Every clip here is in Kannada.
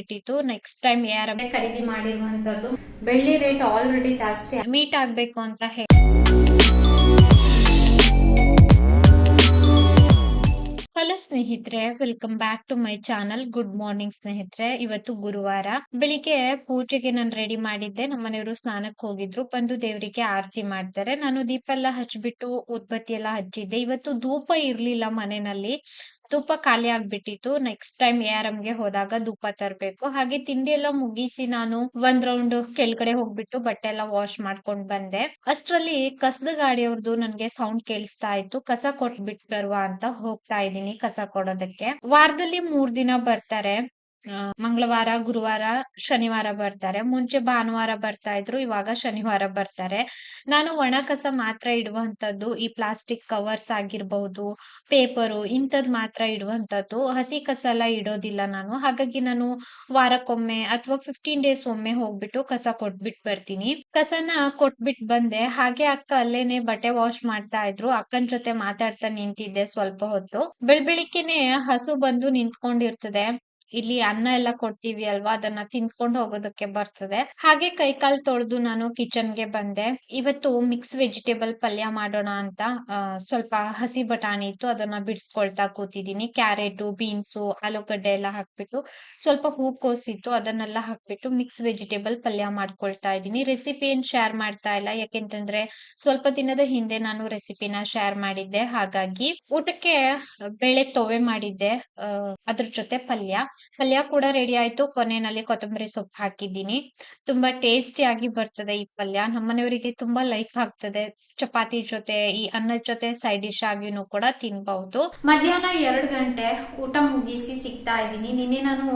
ಬಿಟ್ಟಿತ್ತು ನೆಕ್ಸ್ಟ್ ಟೈಮ್ ಯಾರ ಖರೀದಿ ಮಾಡಿರುವಂತದ್ದು ಬೆಳ್ಳಿ ರೇಟ್ ಆಲ್ರೆಡಿ ಜಾಸ್ತಿ ಮೀಟ್ ಆಗ್ಬೇಕು ಅಂತ ಹೇಳಿ ಹಲೋ ಸ್ನೇಹಿತರೆ welcome back to my channel good morning ಸ್ನೇಹಿತರೆ. ಇವತ್ತು ಗುರುವಾರ. ಬೆಳಿಗ್ಗೆ ಪೂಜೆಗೆ ನಾನು ರೆಡಿ ಮಾಡಿದ್ದೆ. ನಮ್ಮ ಮನೆಯವರು ಸ್ನಾನಕ್ಕೆ ಹೋಗಿದ್ರು. ಬಂದು ದೇವರಿಗೆ ಆರತಿ ಮಾಡ್ತಾರೆ. ನಾನು ದೀಪ ಎಲ್ಲ ಹಚ್ಬಿಟ್ಟು ಉತ್ಪತ್ತಿ ಎಲ್ಲ ಹಚ್ಚಿದ್ದೆ. ಇವತ್ತು ಧೂಪ ಇರ್ಲಿಲ್ಲ ಮನೆಯಲ್ಲಿ. ಧೂಪ ಖಾಲಿ ಆಗ್ಬಿಟ್ಟಿತ್ತು. ನೆಕ್ಸ್ಟ್ ಟೈಮ್ ಎ ಆರ್ ಎಂಗೆ ಹೋದಾಗ ಧೂಪ ತರಬೇಕು. ಹಾಗೆ ತಿಂಡಿ ಎಲ್ಲ ಮುಗಿಸಿ ನಾನು ಒಂದ್ ರೌಂಡ್ ಕೆಳಗಡೆ ಹೋಗ್ಬಿಟ್ಟು ಬಟ್ಟೆ ಎಲ್ಲ ವಾಶ್ ಮಾಡ್ಕೊಂಡ್ ಬಂದೆ. ಅಷ್ಟರಲ್ಲಿ ಕಸದ ಗಾಡಿಯವ್ರದ್ದು ನನ್ಗೆ ಸೌಂಡ್ ಕೇಳಿಸ್ತಾ ಇತ್ತು. ಕಸ ಕೊಟ್ಬಿಟ್ ಬರುವ ಅಂತ ಹೋಗ್ತಾ ಇದ್ದೀನಿ. ಕಸ ಕೊಡೋದಕ್ಕೆ. ವಾರದಲ್ಲಿ ಮೂರ್ ದಿನ ಬರ್ತಾರೆ. ಮಂಗಳವಾರ, ಗುರುವಾರ, ಶನಿವಾರ ಬರ್ತಾರೆ. ಮುಂಚೆ ಭಾನುವಾರ ಬರ್ತಾ ಇದ್ರು, ಇವಾಗ ಶನಿವಾರ ಬರ್ತಾರೆ. ನಾನು ಒಣ ಕಸ ಮಾತ್ರ ಇಡುವಂತದ್ದು ಈ ಪ್ಲಾಸ್ಟಿಕ್ ಕವರ್ಸ್ ಆಗಿರ್ಬಹುದು ಪೇಪರು ಇಂಥದ್ ಮಾತ್ರ ಇಡುವಂತದ್ದು ಹಸಿ ಕಸ ಎಲ್ಲ ಇಡೋದಿಲ್ಲ ನಾನು. ಹಾಗಾಗಿ ನಾನು ವಾರಕ್ಕೊಮ್ಮೆ ಅಥವಾ ಫಿಫ್ಟೀನ್ ಡೇಸ್ ಒಮ್ಮೆ ಹೋಗ್ಬಿಟ್ಟು ಕಸ ಕೊಟ್ಬಿಟ್ ಬರ್ತೀನಿ. ಕಸನ ಕೊಟ್ಬಿಟ್ ಬಂದೆ. ಹಾಗೆ ಅಕ್ಕ ಅಲ್ಲೇನೆ ಬಟ್ಟೆ ವಾಶ್ ಮಾಡ್ತಾ ಇದ್ರು. ಅಕ್ಕನ್ ಜೊತೆ ಮಾತಾಡ್ತಾ ನಿಂತಿದ್ದೆ ಸ್ವಲ್ಪ ಹೊತ್ತು. ಬೆಳ್ ಬೆಳಿಗ್ಗೆನೆ ಹಸು ಬಂದು ನಿಂತ್ಕೊಂಡಿರ್ತದೆ. ಇಲ್ಲಿ ಅನ್ನ ಎಲ್ಲ ಕೊಡ್ತೀವಿ ಅಲ್ವಾ? ಅದನ್ನ ತಿನ್ಕೊಂಡು ಹೋಗೋದಕ್ಕೆ ಬರ್ತದೆ. ಹಾಗೆ ಕೈಕಾಲ್ ತೊಳೆದು ನಾನು ಕಿಚನ್ಗೆ ಬಂದೆ. ಇವತ್ತು ಮಿಕ್ಸ್ ವೆಜಿಟೇಬಲ್ ಪಲ್ಯ ಮಾಡೋಣ ಅಂತ ಸ್ವಲ್ಪ ಹಸಿ ಬಟಾಣಿ ಇತ್ತು, ಅದನ್ನ ಬಿಡಿಸ್ಕೊಳ್ತಾ ಕೂತಿದ್ದೀನಿ. ಕ್ಯಾರೆಟು, ಬೀನ್ಸು, ಆಲೂಗಡ್ಡೆ ಎಲ್ಲ ಹಾಕ್ಬಿಟ್ಟು ಸ್ವಲ್ಪ ಹೂಕೋಸಿತ್ತು ಅದನ್ನೆಲ್ಲ ಹಾಕ್ಬಿಟ್ಟು ಮಿಕ್ಸ್ ವೆಜಿಟೇಬಲ್ ಪಲ್ಯ ಮಾಡ್ಕೊಳ್ತಾ ಇದ್ದೀನಿ. ರೆಸಿಪಿ ಏನ್ ಶೇರ್ ಮಾಡ್ತಾ ಇಲ್ಲ, ಯಾಕೆಂತಂದ್ರೆ ಸ್ವಲ್ಪ ದಿನದ ಹಿಂದೆ ನಾನು ರೆಸಿಪಿನ ಶೇರ್ ಮಾಡಿದ್ದೆ. ಹಾಗಾಗಿ ಊಟಕ್ಕೆ ಬೇಳೆ ತೊವೆ ಮಾಡಿದ್ದೆ ಅದ್ರ ಜೊತೆ ಪಲ್ಯ. ಪಲ್ಯ ಕೂಡ ರೆಡಿ ಆಯ್ತು. ಕೊನೆಯಲ್ಲಿ ಕೊತ್ತಂಬರಿ ಸೊಪ್ಪು ಹಾಕಿದ್ದೀನಿ. ತುಂಬಾ ಟೇಸ್ಟಿ ಆಗಿ ಬರ್ತದೆ ಈ ಪಲ್ಯ. ನಮ್ಮನೆಯವರಿಗೆ ತುಂಬಾ ಲೈಕ್ ಆಗ್ತದೆ. ಚಪಾತಿ ಜೊತೆ, ಈ ಅನ್ನದ ಜೊತೆ ಸೈಡ್ ಡಿಶ್ ಆಗಿನೂ ಕೂಡ ತಿನ್ಬಹುದು ಮಧ್ಯಾಹ್ನ ಎರಡು ಗಂಟೆ ಊಟ ಮುಗಿಸಿ ಸಿಗ್ತಾ ಇದ್ದೀನಿ. ನಿನ್ನೆ ನಾನು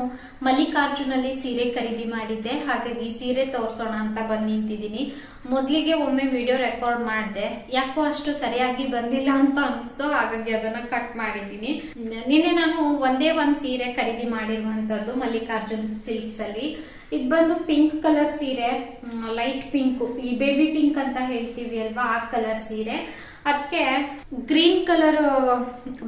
ಮಲ್ಲಿಕಾರ್ಜುನಲ್ಲಿ ಸೀರೆ ಖರೀದಿ ಮಾಡಿದ್ದೆ. ಹಾಗಾಗಿ ಸೀರೆ ತೋರ್ಸೋಣ ಅಂತ ಬಂದ್ ನಿಂತಿದ್ದೀನಿ. ಮೊದ್ಲಿಗೆ ಒಮ್ಮೆ ವಿಡಿಯೋ ರೆಕಾರ್ಡ್ ಮಾಡಿದೆ. ಯಾಕೋ ಅಷ್ಟು ಸರಿಯಾಗಿ ಬಂದಿಲ್ಲ ಅಂತ ಅನ್ಸ್ತು ಹಾಗಾಗಿ ಅದನ್ನ ಕಟ್ ಮಾಡಿದ್ದೀನಿ. ನಿನ್ನೆ ನಾನು ಒಂದೇ ಒಂದ್ ಸೀರೆ ಖರೀದಿ ಮಾಡಿರುವಂತದ್ದು ಮಲ್ಲಿಕಾರ್ಜುನ್ ಸಿಲ್ಕ್ಸ್ ಅಲ್ಲಿ. ಇದು ಬಂದು ಪಿಂಕ್ ಕಲರ್ ಸೀರೆ ಲೈಟ್ ಪಿಂಕ್ ಈ ಬೇಬಿ ಪಿಂಕ್ ಅಂತ ಹೇಳ್ತೀವಿ ಅಲ್ವಾ, ಆ ಕಲರ್ ಸೀರೆ. ಅದಕ್ಕೆ ಗ್ರೀನ್ ಕಲರ್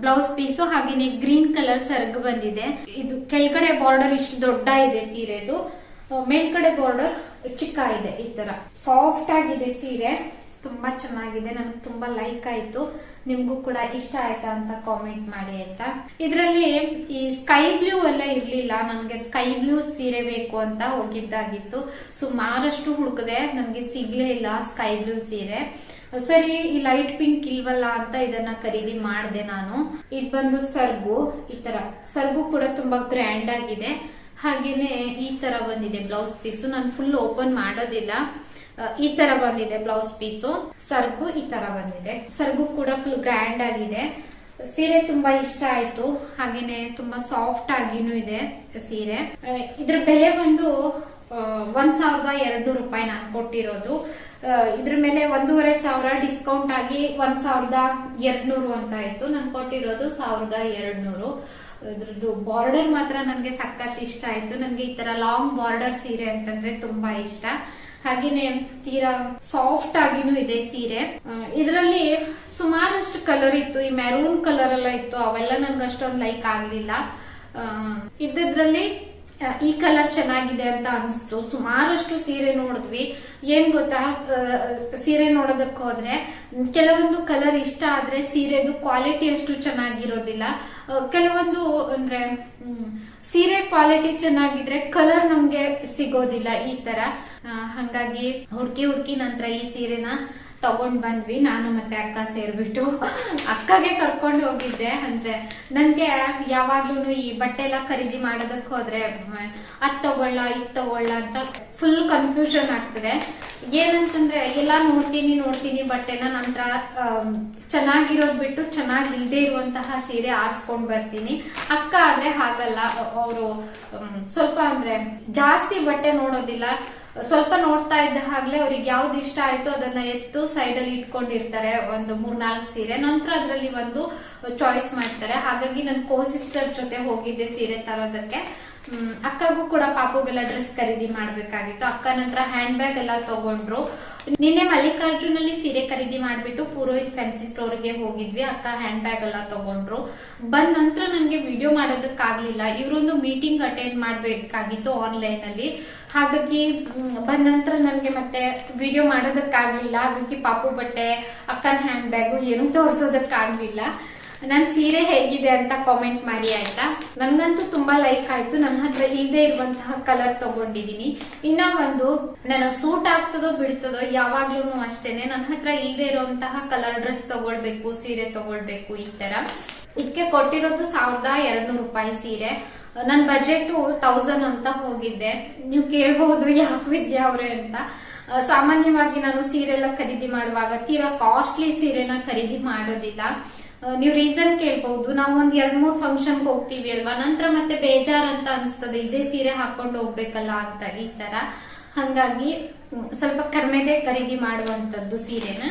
ಬ್ಲೌಸ್ ಪೀಸು ಹಾಗೇನೆ ಗ್ರೀನ್ ಕಲರ್ ಸರ್ಗ್ ಬಂದಿದೆ. ಇದು ಕೆಳಗಡೆ ಬಾರ್ಡರ್ ಇಷ್ಟು ದೊಡ್ಡ ಇದೆ ಸೀರೆದು. ಮೇಲ್ಗಡೆ ಬಾರ್ಡರ್ ಚಿಕ್ಕ ಇದೆ ಈ ತರ. ಸಾಫ್ಟ್ ಆಗಿದೆ ಸೀರೆ. ತುಂಬಾ ಚೆನ್ನಾಗಿದೆ. ನನಗೆ ತುಂಬಾ ಲೈಕ್ ಆಯ್ತು. ನಿಮ್ಗೂ ಕೂಡ ಇಷ್ಟ ಆಯ್ತಾ ಅಂತ ಕಾಮೆಂಟ್ ಮಾಡಿ ಆಯ್ತಾ? ಇದರಲ್ಲಿ ಈ ಸ್ಕೈ ಬ್ಲೂ ಎಲ್ಲ ಇರ್ಲಿಲ್ಲ. ನನ್ಗೆ ಸ್ಕೈ ಬ್ಲೂ ಸೀರೆ ಬೇಕು ಅಂತ ಹೋಗಿದ್ದಾಗಿತ್ತು. ಸುಮಾರಷ್ಟು ಹುಡುಕದೆ. ನನ್ಗೆ ಸಿಗ್ಲೇ ಇಲ್ಲ ಸ್ಕೈ ಬ್ಲೂ ಸೀರೆ. ಸರಿ, ಈ ಲೈಟ್ ಪಿಂಕ್ ಇಲ್ವಲ್ಲ ಅಂತ ಇದನ್ನ ಖರೀದಿ ಮಾಡಿದೆ ನಾನು. ಇದು ಬಂದು ಸರ್ಗು. ಈ ತರ. ಸರ್ಗು ಕೂಡ ತುಂಬಾ ಗ್ರ್ಯಾಂಡ್ ಆಗಿದೆ. ಹಾಗೇನೆ ಈ ತರ ಬಂದಿದೆ ಬ್ಲೌಸ್ ಪೀಸು ನಾನು ಫುಲ್ ಓಪನ್ ಮಾಡೋದಿಲ್ಲ. ಈ ತರ ಬಂದಿದೆ ಬ್ಲೌಸ್ ಪೀಸು ಸರ್ಗು ಈ ತರ ಬಂದಿದೆ. ಸರ್ಗು ಕೂಡ ಫುಲ್ ಗ್ರ್ಯಾಂಡ್ ಆಗಿದೆ. ಸೀರೆ ತುಂಬಾ ಇಷ್ಟ ಆಯ್ತು. ಹಾಗೇನೆ ತುಂಬಾ ಸಾಫ್ಟ್ ಆಗಿನೂ ಇದೆ ಸೀರೆ. ಇದ್ರ ಬೆಲೆ ಬಂದು ಒಂದ್ ಸಾವಿರದ ಎರಡು ರೂಪಾಯಿ ನಾನು ಕೊಟ್ಟಿರೋದು. ಇದ್ರ ಮೇಲೆ ಒಂದೂವರೆ ಸಾವಿರ ಡಿಸ್ಕೌಂಟ್ ಆಗಿ ಒಂದ್ ಸಾವಿರದ ಎರಡ್ನೂರು ಅಂತ ಇತ್ತು ನಾನು ಕೊಟ್ಟಿರೋದು ಸಾವಿರದ ಎರಡ್ನೂರು. ಇದ್ರದ್ದು ಬಾರ್ಡರ್ ಮಾತ್ರ ನನಗೆ ಸಖತ್ ಇಷ್ಟ ಆಯ್ತು. ನನಗೆ ಈ ತರ ಲಾಂಗ್ ಬಾರ್ಡರ್ ಸೀರೆ ಅಂತಂದ್ರೆ ತುಂಬಾ ಇಷ್ಟ. ಹಾಗೇನೆ ತೀರಾ ಸಾಫ್ಟ್ ಆಗಿನೂ ಇದೆ ಸೀರೆ. ಇದರಲ್ಲಿ ಸುಮಾರಷ್ಟು ಕಲರ್ ಇತ್ತು. ಈ ಮೆರೂನ್ ಕಲರ್ ಎಲ್ಲ ಇತ್ತು. ಅವೆಲ್ಲ ನನ್ಗೆ ಅಷ್ಟೊಂದು ಲೈಕ್ ಆಗ್ಲಿಲ್ಲ. ಇದ್ರಲ್ಲಿ ಆ, ಈ ಕಲರ್ ಚೆನ್ನಾಗಿದೆ ಅಂತ ಅನ್ಸ್ತು. ಸುಮಾರಷ್ಟು ಸೀರೆ ನೋಡಿದ್ವಿ. ಏನ್ ಗೊತ್ತಾ? ಸೀರೆ ನೋಡೋದಕ್ಕೆ ಹೋದ್ರೆ, ಕೆಲವೊಂದು ಕಲರ್ ಇಷ್ಟ ಆದ್ರೆ ಸೀರೆದು ಕ್ವಾಲಿಟಿ ಅಷ್ಟು ಚೆನ್ನಾಗಿರೋದಿಲ್ಲ. ಕೆಲವೊಂದು ಅಂದ್ರೆ ಸೀರೆ ಕ್ವಾಲಿಟಿ ಚೆನ್ನಾಗಿದ್ರೆ ಕಲರ್ ನಮ್ಗೆ ಸಿಗೋದಿಲ್ಲ ಈ ತರ. ಹಂಗಾಗಿ ಹುಡ್ಕಿ ಹುಡ್ಕಿ ನಂತರ ಈ ಸೀರೆನ ತಗೊಂಡ್ ಬಂದ್ವಿ. ನಾನು ಮತ್ತೆ ಅಕ್ಕ ಸೇರ್ಬಿಟ್ಟು ಅಕ್ಕಗೆ ಕರ್ಕೊಂಡು ಹೋಗಿದ್ದೆ. ಅಂದ್ರೆ ನನ್ಗೆ ಯಾವಾಗ್ಲೂ ಈ ಬಟ್ಟೆ ಎಲ್ಲ ಖರೀದಿ ಮಾಡೋದಕ್ಕೆ ಹೋದ್ರೆ ಅದ್ ತಗೊಳ್ಳ, ಇದ್ ತಗೊಳ್ಳ ಅಂತ ಫುಲ್ ಕನ್ಫ್ಯೂಷನ್ ಆಗ್ತದೆ. ಏನಂತಂದ್ರೆ ಎಲ್ಲ ನೋಡ್ತೀನಿ ನೋಡ್ತೀನಿ ಬಟ್ಟೆನ ನಂತರ ಚೆನ್ನಾಗಿರೋದ್ ಬಿಟ್ಟು ಚೆನ್ನಾಗಿ ಇಲ್ಲದೆ ಇರುವಂತಹ ಸೀರೆ ಆರಿಸ್ಕೊಂಡ್ ಬರ್ತೀನಿ. ಅಕ್ಕ ಆದ್ರೆ ಹಾಗಲ್ಲ, ಅವರು ಸ್ವಲ್ಪ ಅಂದ್ರೆ ಜಾಸ್ತಿ ಬಟ್ಟೆ ನೋಡೋದಿಲ್ಲ. ಸ್ವಲ್ಪ ನೋಡ್ತಾ ಇದ್ದ ಹಾಗ್ಲೇ ಅವ್ರಿಗೆ ಯಾವ್ದು ಇಷ್ಟ ಆಯ್ತು ಅದನ್ನ ಎತ್ತು ಸೈಡ್ ಅಲ್ಲಿ ಇಟ್ಕೊಂಡಿರ್ತಾರೆ ಒಂದು ಮೂರ್ನಾಲ್ಕು ಸೀರೆ. ನಂತರ ಅದ್ರಲ್ಲಿ ಒಂದು ಚಾಯ್ಸ್ ಮಾಡ್ತಾರೆ. ಹಾಗಾಗಿ ನನ್ ಕೋ ಸಿಸ್ಟರ್ ಜೊತೆ ಹೋಗಿದ್ದೆ ಸೀರೆ ತರೋದಕ್ಕೆ. ಅಕ್ಕಗೂ ಕೂಡ ಪಾಪುಗೆಲ್ಲ ಡ್ರೆಸ್ ಖರೀದಿ ಮಾಡ್ಬೇಕಾಗಿತ್ತು. ಅಕ್ಕ ನಂತರ ಹ್ಯಾಂಡ್ ಬ್ಯಾಗ್ ಎಲ್ಲ ತಗೊಂಡ್ರು. ನಿನ್ನೆ ಮಲ್ಲಿಕಾರ್ಜುನಲ್ಲಿ ಸೀರೆ ಖರೀದಿ ಮಾಡ್ಬಿಟ್ಟು ಪುರೋಹಿತ್ ಫ್ಯಾನ್ಸಿ ಸ್ಟೋರ್ಗೆ ಹೋಗಿದ್ವಿ. ಅಕ್ಕ ಹ್ಯಾಂಡ್ ಬ್ಯಾಗ್ ಎಲ್ಲ ತಗೊಂಡ್ರು. ಬಂದ ನಂತರ ನನಗೆ ವಿಡಿಯೋ ಮಾಡೋದಕ್ಕಾಗ್ಲಿಲ್ಲ. ಇವರೊಂದು ಮೀಟಿಂಗ್ ಅಟೆಂಡ್ ಮಾಡ್ಬೇಕಾಗಿತ್ತು ಆನ್ಲೈನ್ ಅಲ್ಲಿ. ಹಾಗಾಗಿ ಬಂದ ನಂತರ ನನಗೆ ಮತ್ತೆ ವಿಡಿಯೋ ಮಾಡೋದಕ್ಕಾಗ್ಲಿಲ್ಲ. ಹಾಗಾಗಿ ಪಾಪು ಬಟ್ಟೆ, ಅಕ್ಕನ ಹ್ಯಾಂಡ್ ಬ್ಯಾಗು ಏನೂ ತೋರಿಸೋದಕ್ಕಾಗ್ಲಿಲ್ಲ. ನನ್ ಸೀರೆ ಹೇಗಿದೆ ಅಂತ ಕಾಮೆಂಟ್ ಮಾಡಿ ಆಯ್ತಾ? ನನ್ಗಂತೂ ತುಂಬಾ ಲೈಕ್ ಆಯ್ತು. ನನ್ನ ಹತ್ರ ಇಲ್ಲದೆ ಇರುವಂತಹ ಕಲರ್ ತಗೊಂಡಿದೀನಿ. ಇನ್ನ ಒಂದು ನನ್ನ ಸೂಟ್ ಆಗ್ತದೋ ಬಿಡ್ತದೋ ಯಾವಾಗ್ಲೂ ಅಷ್ಟೇನೆ. ನನ್ನ ಹತ್ರ ಇಲ್ಲದೆ ಇರುವಂತಹ ಕಲರ್ ಡ್ರೆಸ್ ತಗೊಳ್ಬೇಕು, ಸೀರೆ ತಗೊಳ್ಬೇಕು ಈ ತರ. ಇದಕ್ಕೆ ಕೊಟ್ಟಿರೋದು ಸಾವಿರದ ಎರಡ್ನೂರು ರೂಪಾಯಿ ಸೀರೆ. ನನ್ನ ಬಜೆಟ್ ತೌಸಂಡ್ ಅಂತ ಹೋಗಿದ್ದೆ ನೀವು ಕೇಳಬಹುದು ಯಾಕೆ ವಿದ್ಯಾ ಅವ್ರೆ ಅಂತ. ಸಾಮಾನ್ಯವಾಗಿ ನಾನು ಸೀರೆ ಎಲ್ಲ ಖರೀದಿ ಮಾಡುವಾಗ ತೀರಾ ಕಾಸ್ಟ್ಲಿ ಸೀರೆನ ಖರೀದಿ ಮಾಡೋದಿಲ್ಲ. ನೀವು ರೀಸನ್ ಕೇಳ್ಬಹುದು. ನಾವು ಒಂದ್ ಎರಡ್ ಮೂರ್ ಫಂಕ್ಷನ್ ಹೋಗ್ತೀವಿ ಅಲ್ವಾ? ನಂತರ ಮತ್ತೆ ಬೇಜಾರ್ ಅಂತ ಅನ್ಸ್ತದೆ. ಇದೇ ಸೀರೆ ಹಾಕೊಂಡು ಹೋಗ್ಬೇಕಲ್ಲ ಅಂತ ಈ ತರ. ಹಂಗಾಗಿ ಸ್ವಲ್ಪ ಕಡಿಮೆದೇ ಖರೀದಿ ಮಾಡುವಂತದ್ದು ಸೀರೆನ.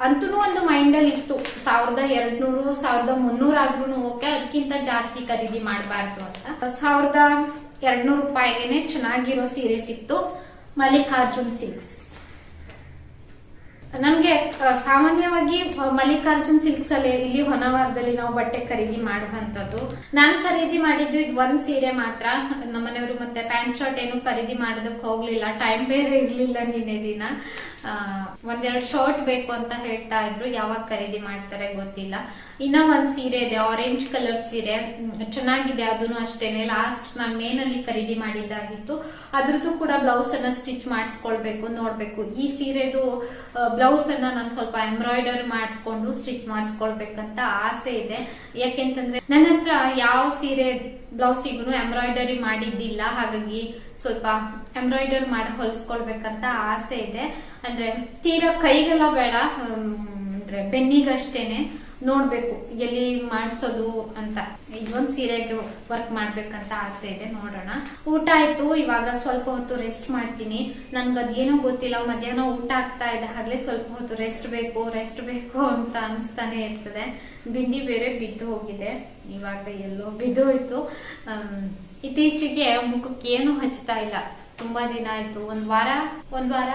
ಅಂತೂ ಒಂದು ಮೈಂಡ್ ಅಲ್ಲಿ ಇತ್ತು. ಸಾವಿರದ ಎರಡ್ನೂರು, ಸಾವಿರದ ಮುನ್ನೂರ ಆದ್ರೂ ಓಕೆ, ಅದಕ್ಕಿಂತ ಜಾಸ್ತಿ ಖರೀದಿ ಮಾಡಬಾರ್ದು ಅಂತ. ಸಾವಿರದ ಎರಡ್ನೂರು ರೂಪಾಯಿಗೆನೆ ಚೆನ್ನಾಗಿರೋ ಸೀರೆ ಸಿಕ್ತು. ಮಲ್ಲಿಕಾರ್ಜುನ್ ಸಿಲ್ಕ್ಸ್. ನನ್ಗೆ ಆ, ಸಾಮಾನ್ಯವಾಗಿ ಮಲ್ಲಿಕಾರ್ಜುನ್ ಸಿಲ್ಕ್ಸ್ ಅಲ್ಲಿ ಇಲ್ಲಿ ಹೊನವಾರದಲ್ಲಿ ನಾವು ಬಟ್ಟೆ ಖರೀದಿ ಮಾಡುವಂತದ್ದು ನಾನ್ ಖರೀದಿ ಮಾಡಿದ್ದು ಈಗ ಒಂದ್ ಸೀರೆ ಮಾತ್ರ. ನಮ್ಮನೆಯವರು ಮತ್ತೆ ಪ್ಯಾಂಟ್ ಶರ್ಟ್ ಏನು ಖರೀದಿ ಮಾಡೋದಕ್ಕೆ ಹೋಗ್ಲಿಲ್ಲ. ಟೈಮ್ ಬೇರೆ ಇರ್ಲಿಲ್ಲ ನಿನ್ನೆ ದಿನ. ಒಂದೆರಡು ಶರ್ಟ್ ಬೇಕು ಅಂತ ಹೇಳ್ತಾ ಇದ್ರು. ಯಾವಾಗ ಖರೀದಿ ಮಾಡ್ತಾರೆ ಗೊತ್ತಿಲ್ಲ. ಇನ್ನ ಒಂದ್ ಸೀರೆ ಇದೆ ಆರೆಂಜ್ ಕಲರ್ ಸೀರೆ. ಚೆನ್ನಾಗಿದೆ ಅದನ್ನು ಅಷ್ಟೇನೆ. ಲಾಸ್ಟ್ ನಾನು ಅಲ್ಲಿ ಖರೀದಿ ಮಾಡಿದ್ದಾಗಿತ್ತು. ಅದ್ರದ್ದು ಕೂಡ ಬ್ಲೌಸ್ ಅನ್ನ ಸ್ಟಿಚ್ ಮಾಡಿಸ್ಕೊಳ್ಬೇಕು, ನೋಡ್ಬೇಕು. ಈ ಸೀರೆದು ಬ್ಲೌಸ್ ಅನ್ನ ನಾನು ಸ್ವಲ್ಪ ಎಂಬ್ರಾಯ್ಡರಿ ಮಾಡಿಸ್ಕೊಂಡು ಸ್ಟಿಚ್ ಮಾಡಿಸ್ಕೊಳ್ಬೇಕಂತ ಆಸೆ ಇದೆ. ಯಾಕೆಂತಂದ್ರೆ ನನ್ನ ಹತ್ರ ಯಾವ ಸೀರೆ ಬ್ಲೌಸಿಗೂ ಎಂಬ್ರಾಯ್ಡರಿ ಮಾಡಿದ್ದಿಲ್ಲ. ಹಾಗಾಗಿ ಸ್ವಲ್ಪ ಎಂಬ್ರಾಯ್ಡರಿ ಮಾಡಿ, ಹೊಲಿಸ್ಕೊಳ್ಬೇಕಂತ ಆಸೆ ಇದೆ. ಅಂದ್ರೆ ತೀರಾ ಕೈಗೆಲ್ಲ ಬೇಡ ಅಂದ್ರೆ ಬೆನ್ನಿಗಷ್ಟೇನೆ ನೋಡ್ಬೇಕು, ಎಲ್ಲಿ ಮಾಡಿಸೋದು ಅಂತ. ಇದೊಂದ್ ಸೀರೆಗೆ ವರ್ಕ್ ಮಾಡ್ಬೇಕಂತ ಆಸೆ ಇದೆ, ನೋಡೋಣ. ಊಟ ಆಯ್ತು, ಇವಾಗ ಸ್ವಲ್ಪ ಹೊತ್ತು ರೆಸ್ಟ್ ಮಾಡ್ತೀನಿ. ನನ್ಗೆ ಅದೇನೋ ಗೊತ್ತಿಲ್ಲ, ಮಧ್ಯಾಹ್ನ ಊಟ ಆಗ್ತಾ ಇದೆ, ಹಾಗೆ ಸ್ವಲ್ಪ ಹೊತ್ತು ರೆಸ್ಟ್ ಬೇಕು ರೆಸ್ಟ್ ಬೇಕು ಅಂತ ಅನಿಸ್ತಾನೆ ಇರ್ತದೆ. ಬಿಂದಿ ಬೇರೆ ಬಿದ್ದು ಹೋಗಿದೆ, ಇವಾಗ ಎಲ್ಲೋ ಬಿದ್ದು ಹೋಯ್ತು. ಇತ್ತೀಚೆಗೆ ಮುಖಕ್ಕೆ ಏನು ಹಚ್ತಾ ಇಲ್ಲ. ತುಂಬಾ ದಿನ ಆಯ್ತು, ಒಂದ್ ವಾರ ಒಂದ್ ವಾರ?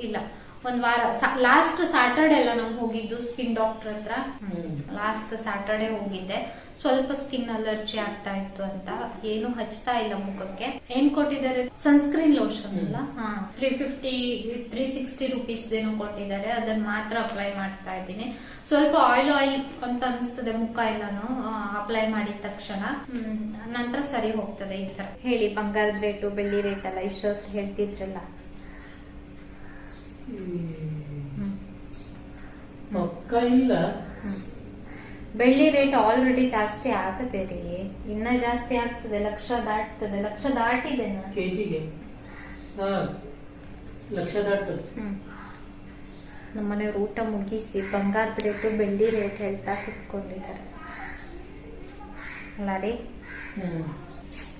ಇಲ್ಲ. ಒಂದ್ ವಾರ. ಲಾಸ್ಟ್ ಸ್ಯಾಟರ್ಡೆ ಎಲ್ಲ ನಾವು ಹೋಗಿದ್ದು ಸ್ಕಿನ್ ಡಾಕ್ಟರ್ ಹತ್ರ. ಲಾಸ್ಟ್ ಸ್ಯಾಟರ್ಡೆ ಹೋಗಿದ್ದೆ. ಸ್ವಲ್ಪ ಸ್ಕಿನ್ ಅಲರ್ಜಿ ಆಗ್ತಾ ಇತ್ತು ಅಂತ. ಏನು ಹಚ್ತಾ ಇಲ್ಲ ಮುಖಕ್ಕೆ. ಏನ್ ಕೊಟ್ಟಿದ್ದಾರೆ? ಸನ್ಸ್ಕ್ರೀನ್ ಲೋಷನ್ ಅಲ್ಲ? ಹಾ. Three fifty three sixty rupees ಏನೋ ಕೊಟ್ಟಿದ್ದಾರೆ. ಅದನ್ನ ಮಾತ್ರ ಅಪ್ಲೈ ಮಾಡ್ತಾ ಇದ್ದೀನಿ. ಸ್ವಲ್ಪ ಆಯಿಲ್ ಆಯಿಲ್ ಅಂತ ಅನ್ಸ್ತದೆ ಮುಖ ಎಲ್ಲಾನು. ಅಪ್ಲೈ ಮಾಡಿದ ತಕ್ಷಣ. ಹ್ಮ್, ನಂತರ ಸರಿ ಹೋಗ್ತದೆ ಈ ತರ. ಹೇಳಿ ಬಂಗಾರದ ರೇಟು ಬೆಳ್ಳಿ ರೇಟ್ ಎಲ್ಲ ಇಷ್ಟೊತ್ತು ಹೇಳ್ತಿದ್ರಲ್ಲ. ಮಕ್ಕ ಇಲ್ಲ. ಬೆಳ್ಳಿ ರೇಟ್ ಆಲ್ರೆಡಿ ಜಾಸ್ತಿ ಆಗತ್ತೆ ರೀ. ಇನ್ನ ಜಾಸ್ತಿ ಆಗ್ತದೆ. ಲಕ್ಷ ದಾಟ್ತದೆ. ಲಕ್ಷ ದಾಟಿದೆ ಕೆಜಿಗೆ. ಹಾ. ಲಕ್ಷ ದಾಟ್ತದೆ. ನಮ್ಮನೆಯವ್ರು ಊಟ ಮುಗಿಸಿ ಬಂಗಾರದ ರೇಟು ಬೆಳ್ಳಿ ರೇಟ್ ಹೇಳ್ತಾ ಕುತ್ಕೊಂಡಿದ್ದಾರೆ. ಅಲ್ಲ ರೀ? ಹ್ಮ್.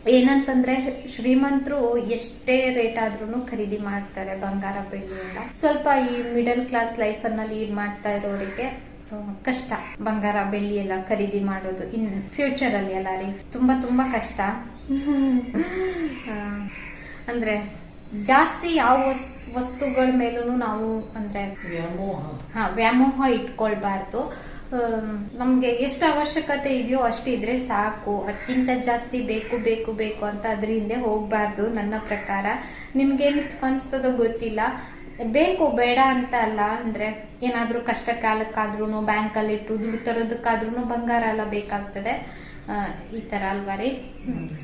ಏನಂತಂದ್ರೆ ಶ್ರೀಮಂತರು ಎಷ್ಟೇ ರೇಟ್ ಆದ್ರೂ ಖರೀದಿ ಮಾಡ್ತಾರೆ ಬಂಗಾರ ಬೆಳ್ಳಿ ಎಲ್ಲ ಸ್ವಲ್ಪ ಈ ಮಿಡಲ್ ಕ್ಲಾಸ್ ಲೈಫ್ ಅನ್ನ ಲೀಡ್ ಮಾಡ್ತಾ ಇರೋರಿಗೆ ಕಷ್ಟ ಬಂಗಾರ ಬೆಳ್ಳಿ ಎಲ್ಲ ಖರೀದಿ ಮಾಡೋದು. ಇನ್ ಫ್ಯೂಚರ್ ಅಲ್ಲಿ ಅಲ್ಲ ರೀ ತುಂಬಾ ತುಂಬಾ ಕಷ್ಟ. ಅಂದ್ರೆ ಜಾಸ್ತಿ ಯಾವ ವಸ್- ವಸ್ತುಗಳ ಮೇಲೂ ನಾವು ಅಂದ್ರೆ ವ್ಯಾಮೋಹ. ಹಾ ವ್ಯಾಮೋಹ ಇಟ್ಕೊಳ್ಬಾರ್ದು. ನಮ್ಗೆ ಎಷ್ಟು ಅವಶ್ಯಕತೆ ಇದೆಯೋ ಅಷ್ಟಿದ್ರೆ ಸಾಕು. ಅದಕ್ಕಿಂತ ಜಾಸ್ತಿ ಬೇಕು ಬೇಕು ಬೇಕು ಅಂತ ಅದ್ರ ಹಿಂದೆ ಹೋಗ್ಬಾರ್ದು ನನ್ನ ಪ್ರಕಾರ. ನಿಮ್ಗೇನು ಅನ್ಸ್ತದೋ ಗೊತ್ತಿಲ್ಲ. ಬೇಕು, ಬೇಡ ಅಂತ ಅಲ್ಲ ಅಂದ್ರೆ ಏನಾದರೂ ಕಷ್ಟ ಕಾಲಕ್ಕಾದ್ರೂ ಬ್ಯಾಂಕ್ ಅಲ್ಲಿ ಇಟ್ಟು ದುಡ್ಡು ತರೋದಕ್ಕಾದ್ರೂ ಬಂಗಾರ ಎಲ್ಲ ಬೇಕಾಗ್ತದೆ. ಈ ತರ ಅಲ್ವಾ ರೀ?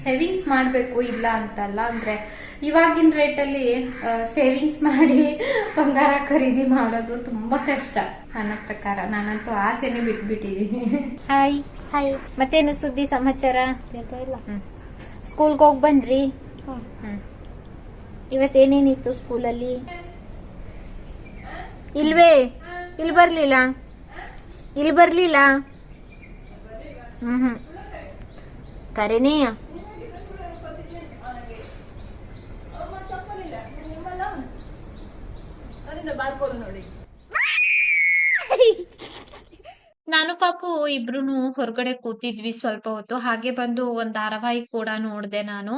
ಸೇವಿಂಗ್ಸ್ ಮಾಡ್ಬೇಕು ಇಲ್ಲ ಅಂತಲ್ಲ ಅಂದ್ರೆ ಇವಾಗಿನ ರೇಟಲ್ಲಿ ಸೇವಿಂಗ್ಸ್ ಮಾಡಿ ಬಂಗಾರ ಖರೀದಿ ಮಾಡೋದು ತುಂಬಾ ಕಷ್ಟ. ನನ್ನ ಪ್ರಕಾರ ನಾನಂತೂ ಆಸೆನೆ ಬಿಟ್ಬಿಟ್ಟಿದೀನಿ. ಹಾಯ್ ಹಾಯ್ ಮತ್ತೇನು ಸುದ್ದಿ ಸಮಾಚಾರ? ಇಲ್ಲ. ಸ್ಕೂಲ್ಗೆ ಹೋಗಿ ಬಂದ್ರಿ? ಇವತ್ತೇನೇನಿತ್ತು ಸ್ಕೂಲಲ್ಲಿ ಇಲ್ವೇ? ಇಲ್ಲಿ ಬರ್ಲಿಲ್ಲ? ಇಲ್ಲಿ ಬರ್ಲಿಲ್ಲ? ಹ್ಮ್ ಹ್ಮ್. ಕರೆನೇ ನಾನು ಪಾಪು ಇಬ್ರು ಹೊರಗಡೆ ಕೂತಿದ್ವಿ ಸ್ವಲ್ಪ ಹೊತ್ತು. ಹಾಗೆ ಬಂದು ಒಂದ್ ಧಾರಾವಾಹಿ ಕೂಡ ನೋಡ್ದೆ ನಾನು.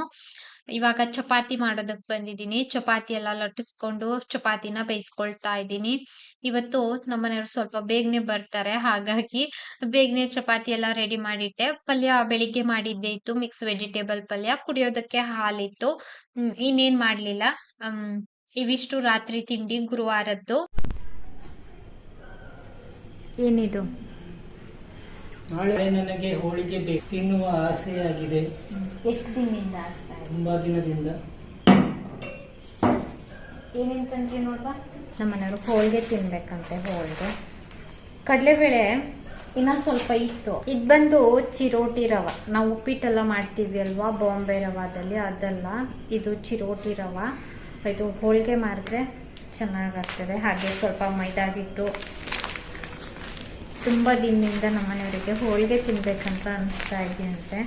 ಇವಾಗ ಚಪಾತಿ ಮಾಡೋದಕ್ ಬಂದಿದ್ದೀನಿ. ಚಪಾತಿ ಎಲ್ಲ ಲಟ್ಟಿಸ್ಕೊಂಡು ಚಪಾತಿನ ಬೇಯಿಸ್ಕೊಳ್ತಾ ಇದ್ದೀನಿ. ಇವತ್ತು ನಮ್ಮನೆಯವ್ರು ಸ್ವಲ್ಪ ಬೇಗನೆ ಬರ್ತಾರೆ. ಹಾಗಾಗಿ ಬೇಗನೆ ಚಪಾತಿ ಎಲ್ಲ ರೆಡಿ ಮಾಡಿಟ್ಟೆ. ಪಲ್ಯ ಬೆಳಿಗ್ಗೆ ಮಾಡಿದ್ದೆ ಇತ್ತು. ಮಿಕ್ಸ್ ವೆಜಿಟೇಬಲ್ ಪಲ್ಯ. ಕುಡಿಯೋದಕ್ಕೆ ಹಾಲಿತ್ತು. ಹ್ಮ್ ಇನ್ನೇನ್ ಮಾಡ್ಲಿಲ್ಲ. ಹ್ಮ್ ಇವಿಷ್ಟು ರಾತ್ರಿ ತಿಂಡಿ ಗುರುವಾರದ್ದು. ಏನಿದು? ನಾಳೆ ನನಗೆ ಹೋಳಿಗೆ ಬೇಕು. ತಿನ್ನುವ ಆಸೆಯಾಗಿದೆ. ಎಷ್ಟು ದಿನದಿಂದ ಇದೆ ತುಂಬಾ ದಿನದಿಂದ. ಏನೇನು ತಂದ್ರಿ ನೋಡ್ವಾ? ನಮ್ಮ ಮನೆಯವರು ಹೋಳಿಗೆ ತಿನ್ಬೇಕಂತೆ ಹೋಳಿಗೆ. ಕಡಲೆಬೇಳೆ ಇನ್ನ ಸ್ವಲ್ಪ ಇತ್ತು. ಇದು ಬಂದು ಚಿರೋಟಿ ರವ. ನಾವು ಉಪ್ಪಿಟ್ಟೆಲ್ಲ ಮಾಡ್ತೀವಿ ಅಲ್ವಾ ಬಾಂಬೆ ರವಾದಲ್ಲಿ ಅದೆಲ್ಲ. ಇದು ಚಿರೋಟಿ ರವ. ಇದು ಹೋಳಿಗೆ ಮಾಡಿದ್ರೆ ಚೆನ್ನಾಗಾಗ್ತದೆ. ಹಾಗೆ ಸ್ವಲ್ಪ ಮೈದಾ ಹಿಟ್ಟು ತುಂಬ ದಿನದಿಂದ ನಮ್ಮ ಮನೆಯವರಿಗೆ ಹೋಳಿಗೆ ತಿನ್ಬೇಕಂತ ಅನಿಸ್ತಾ ಇದೆಯಂತೆ.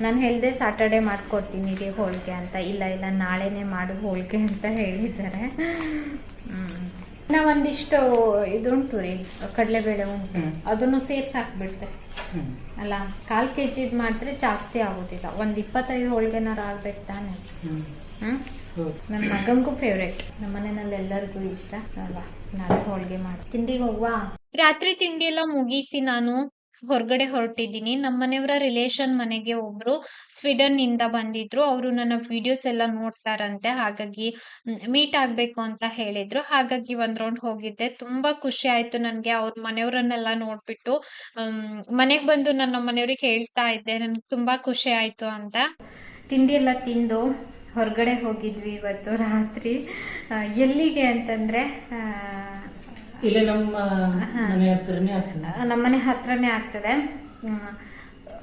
ನಾನು ಹೇಳಿದೆ ಸಾಟರ್ಡೆ ಮಾಡಿಕೊಡ್ತೀನಿ ರೀ ಹೋಳಿಗೆ ಅಂತ. ಇಲ್ಲ ಇಲ್ಲ ನಾಳೆನೇ ಮಾಡು ಹೋಳಿಗೆ ಅಂತ ಹೇಳಿದ್ದಾರೆ. ಹ್ಮ್. ಇನ್ನ ಒಂದಿಷ್ಟು ಇದುಂಟು ರೀ ಕಡಲೆಬೇಳೆ ಉಂಟು. ಅದನ್ನು ಸೇರ್ಸಿ ಹಾಕ್ಬಿಡ್ತೆ. ಅಲ್ಲ ಕಾಲು ಕೆ ಜಿದು ಮಾಡಿದ್ರೆ ಜಾಸ್ತಿ ಆಗೋದಿಲ್ಲ. ಒಂದು ಇಪ್ಪತ್ತೈದು ಹೋಳಿಗೆನಾರು ಆಗ್ಬೇಕು ತಾನೆ. ಹೌದು. ನನ್ನ ಮಗಂಗೂ ಫೇವ್ರೇಟ್ ನಮ್ಮ ಮನೆಯಲ್ಲಿ ಎಲ್ಲರಿಗೂ ಇಷ್ಟ. ಅಲ್ವಾ? ನಾಳೆ ಹೋಳಿಗೆ ಮಾಡಿ. ತಿಂಡಿಗೆ ಹೋಗ್ವಾ? ರಾತ್ರಿ ತಿಂಡಿ ಎಲ್ಲ ಮುಗಿಸಿ ನಾನು ಹೊರಗಡೆ ಹೊರಟಿದ್ದೀನಿ. ನಮ್ಮ ಮನೆಯವರ ರಿಲೇಶನ್ ಮನೆಗೆ ಒಬ್ರು ಸ್ವೀಡನ್ನಿಂದ ಬಂದಿದ್ರು. ಅವರು ನನ್ನ ವಿಡಿಯೋಸ್ ಎಲ್ಲ ನೋಡ್ತಾರಂತೆ. ಹಾಗಾಗಿ ಮೀಟ್ ಆಗ್ಬೇಕು ಅಂತ ಹೇಳಿದ್ರು. ಹಾಗಾಗಿ ಒಂದ್ ರೌಂಡ್ ಹೋಗಿದ್ದೆ. ತುಂಬಾ ಖುಷಿ ಆಯ್ತು ನನ್ಗೆ. ಅವ್ರ ಮನೆಯವರನ್ನೆಲ್ಲ ನೋಡ್ಬಿಟ್ಟು ಮನೆಗ್ ಬಂದು ನನ್ನ ಮನೆಯವ್ರಿಗೆ ಹೇಳ್ತಾ ಇದ್ದೆ. ನನ್ಗೆ ತುಂಬಾ ಖುಷಿ ಆಯ್ತು ಅಂತ. ತಿಂಡಿ ಎಲ್ಲ ತಿಂದು ಹೊರಗಡೆ ಹೋಗಿದ್ವಿ ಇವತ್ತು ರಾತ್ರಿ. ಎಲ್ಲಿಗೆ ಅಂತಂದ್ರೆ ಇಲ್ಲೇ ನಮ್ಮ ಮನೆ ಹತ್ರನೇ ಆಗ್ತದೆ. ನಮ್ಮನೆ ಹತ್ರನೇ ಆಗ್ತದೆ.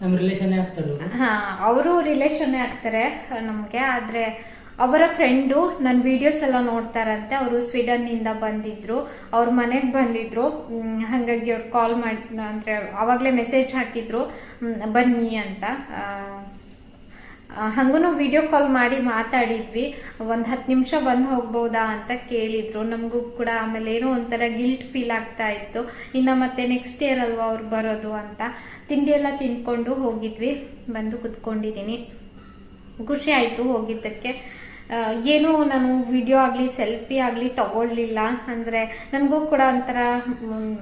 ನಮ್ಮ ರಿಲೇಷನ್ ಆಗ್ತಾರೆ ಹಾ ಅವರು ರಿಲೇಶನ್ ಆಗ್ತಾರೆ ನಮಗೆ. ಆದ್ರೆ ಅವರ ಫ್ರೆಂಡು ನನ್ನ ವಿಡಿಯೋಸ್ ಎಲ್ಲ ನೋಡ್ತಾರಂತೆ ಅವರು ಸ್ವೀಡನ್ನಿಂದ ಬಂದಿದ್ರು. ಅವ್ರ ಮನೆಗೆ ಬಂದಿದ್ರು. ಹಂಗಾಗಿ ಅವ್ರು ಕಾಲ್ ಮಾಡ್ ಅಂದ್ರೆ ಆವಾಗಲೇ ಮೆಸೇಜ್ ಹಾಕಿದ್ರು. ಬನ್ನಿ ಅಂತ. ಹಂಗೂ ವಿಡಿಯೋ ಕಾಲ್ ಮಾಡಿ ಮಾತಾಡಿದ್ವಿ. ಒಂದು ಹತ್ತು ನಿಮಿಷ ಬಂದು ಹೋಗ್ಬೋದಾ ಅಂತ ಕೇಳಿದ್ರು. ನಮಗೂ ಕೂಡ ಆಮೇಲೆ ಏನೋ ಒಂಥರ ಗಿಲ್ಟ್ ಫೀಲ್ ಆಗ್ತಾ ಇತ್ತು. ಇನ್ನು ಮತ್ತೆ ನೆಕ್ಸ್ಟ್ ಇಯರ್ ಅಲ್ವಾ ಅವ್ರು ಬರೋದು ಅಂತ. ತಿಂಡಿ ಎಲ್ಲ ತಿನ್ಕೊಂಡು ಹೋಗಿದ್ವಿ. ಬಂದು ಕುತ್ಕೊಂಡಿದ್ದೀನಿ. ಖುಷಿ ಆಯಿತು ಹೋಗಿದ್ದಕ್ಕೆ. ಏನೂ ನಾನು ವಿಡಿಯೋ ಆಗಲಿ ಸೆಲ್ಫಿ ಆಗಲಿ ತಗೊಳ್ಳಲಿಲ್ಲ ಅಂದರೆ ನನಗೂ ಕೂಡ ಒಂಥರ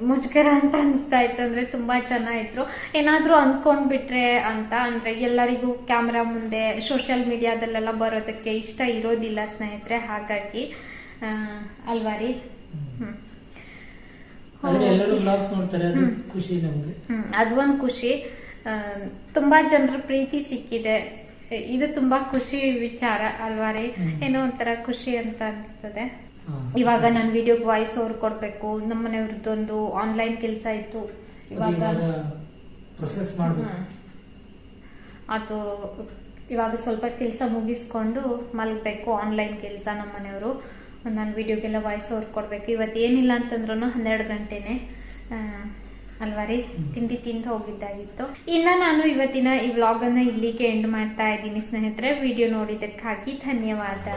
ಮುಜುಗರ ಅಂತ ಅನಿಸ್ತಾ ಇತ್ತು. ಅಂದರೆ ತುಂಬ ಇದ್ರು. ಏನಾದರೂ ಅಂದ್ಕೊಂಡ್ಬಿಟ್ರೆ ಅಂತ ಅಂದರೆ ಎಲ್ಲರಿಗೂ ಕ್ಯಾಮ್ರಾ ಮುಂದೆ ಸೋಷಿಯಲ್ ಮೀಡಿಯಾದಲ್ಲೆಲ್ಲ ಬರೋದಕ್ಕೆ ಇಷ್ಟ ಇರೋದಿಲ್ಲ ಸ್ನೇಹಿತರೆ. ಹಾಗಾಗಿ ಆ, ಅಲ್ವಾ ರೀ? ಹ್ಞೂ ಅದೊಂದು ಖುಷಿ ತುಂಬಾ ಜನರ ಪ್ರೀತಿ ಸಿಕ್ಕಿದೆ. ಇದು ತುಂಬಾ ಖುಷಿ ವಿಚಾರ ಅಲ್ವಾ ರೀ. ಏನೋ ಒಂಥರ ಖುಷಿ ಅಂತ ಅನ್ಸ್ತದೆ ಹಾ. ಇವಾಗ ನಾನು ವಿಡಿಯೋಗೆ ವಾಯ್ಸ್ ಓವರ್ ಕೊಡ್ಬೇಕು. ನಮ್ಮ ಮನೆಯವ್ರದ್ದೊಂದು ಆನ್ಲೈನ್ ಕೆಲಸ ಇತ್ತು. ಇವಾಗ ಅದು ಇವಾಗ ಸ್ವಲ್ಪ ಕೆಲಸ ಮುಗಿಸ್ಕೊಂಡು ಮಲಗಬೇಕು ಆನ್ಲೈನ್ ಕೆಲಸ ನಮ್ಮ ಮನೆಯವರು. ನಾನು ವಿಡಿಯೋಗೆಲ್ಲ ವಾಯ್ಸ್ ಓವರ್ ಕೊಡಬೇಕು. ಇವತ್ತು ಏನಿಲ್ಲ ಅಂತಂದ್ರೂ ಹನ್ನೆರಡು ಗಂಟೆನೆ. ಅಲ್ವಾ ರೀ? ತಿಂಡಿ ತಿಂದು ಹೋಗಿದ್ದಾಗಿತ್ತು. ಇನ್ನು ನಾನು ಇವತ್ತಿನ ಈ ವ್ಲಾಗನ್ನು ಇಲ್ಲಿಗೆ ಎಂಡ್ ಮಾಡ್ತಾ ಇದ್ದೀನಿ ಸ್ನೇಹಿತರೆ. ವಿಡಿಯೋ ನೋಡಿದ್ದಕ್ಕಾಗಿ ಧನ್ಯವಾದ.